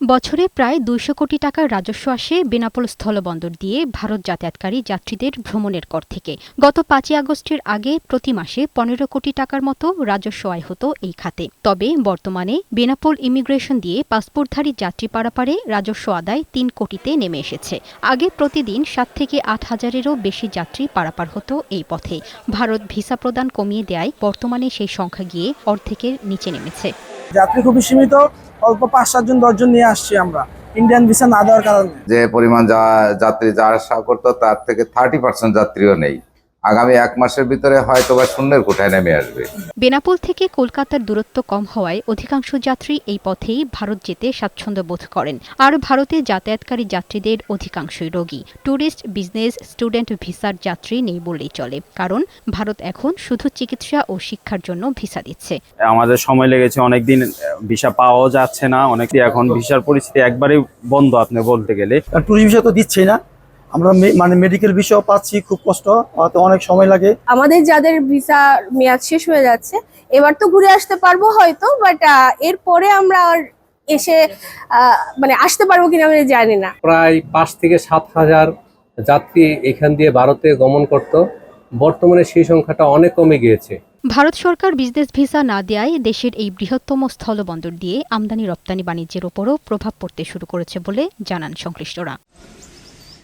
বছরে প্রায় দুইশো কোটি টাকার রাজস্ব আসে বেনাপোল স্থলবন্দর দিয়ে ভারত যাতায়াতকারী যাত্রীদের ভ্রমণের কর থেকে। গত পাঁচই আগস্টের আগে প্রতি মাসে পনেরো কোটি টাকার মতো রাজস্ব আয় হতো এই খাতে। তবে বর্তমানে বেনাপোল ইমিগ্রেশন দিয়ে পাসপোর্টধারী যাত্রী পারাপারে রাজস্ব আদায় তিন কোটিতে নেমে এসেছে। আগে প্রতিদিন সাত থেকে আট হাজারেরও বেশি যাত্রী পারাপার হতো এই পথে। ভারত ভিসা প্রদান কমিয়ে দেয় বর্তমানে সেই সংখ্যা গিয়ে অর্ধেকের নিচে নেমেছে। যাত্রী খুবই সীমিত, অল্প পাঁচ সাতজন দশজন নিয়ে আসছি আমরা। ইন্ডিয়ান ভিসা না দেওয়ার কারণে। যে পরিমাণ যাত্রী যা আসা করতো তার থেকে থার্টি পার্সেন্ট যাত্রীও নেই। আগামী এক মাসের ভিতরে হয়তো বা শূন্যের কোঠায় নেমে আসবে। বেনাপোল থেকে কলকাতার দূরত্ব কম হওয়ায় অধিকাংশ যাত্রী এই পথেই ভারত যেতে স্বাচ্ছন্দ্য বোধ করেন। আর ভারতে যাতায়াতকারী যাত্রীদের অধিকাংশই রোগী। ট্যুরিস্ট বিজনেস স্টুডেন্ট ভিসার যাত্রী নেই বললেই চলে। কারণ ভারত এখন শুধু চিকিৎসা ও শিক্ষার জন্য ভিসা দিচ্ছে। আমাদের সময় লেগেছে অনেকদিন ভিসা পাওয়াও যাচ্ছে না। অনেকটি এখন ভিসার পরিস্থিতি একবারেই বন্ধ আপনি বলতে গেলে। ট্যুরিস্ট ভিসা তো দিচ্ছেই না। আমরা মে- মানে মেডিকেল ভিসাও পাচ্ছি খুব কষ্ট তো অনেক সময় লাগে। আমাদের যাদের ভিসা মেয়াদ শেষ হয়ে যাচ্ছে এবার তো ঘুরে আসতে পারব হয়তো বাট এরপরে আমরা আর এসে মানে আসতে পারব কিনা আমি জানি না। প্রায় পাঁচ থেকে সাত হাজার যাত্রী এখান দিয়ে ভারতে গমন করত। বর্তমানে সেই সংখ্যাটা অনেক কমে গিয়েছে। ভারত সরকার বিজনেস ভিসা না দেয়ায় দেশের এই বৃহত্তম স্থলবন্দর দিয়ে আমদানি রপ্তানি বাণিজ্যের ওপরও প্রভাব পড়তে শুরু করেছে বলে জানান সংশ্লিষ্টরা।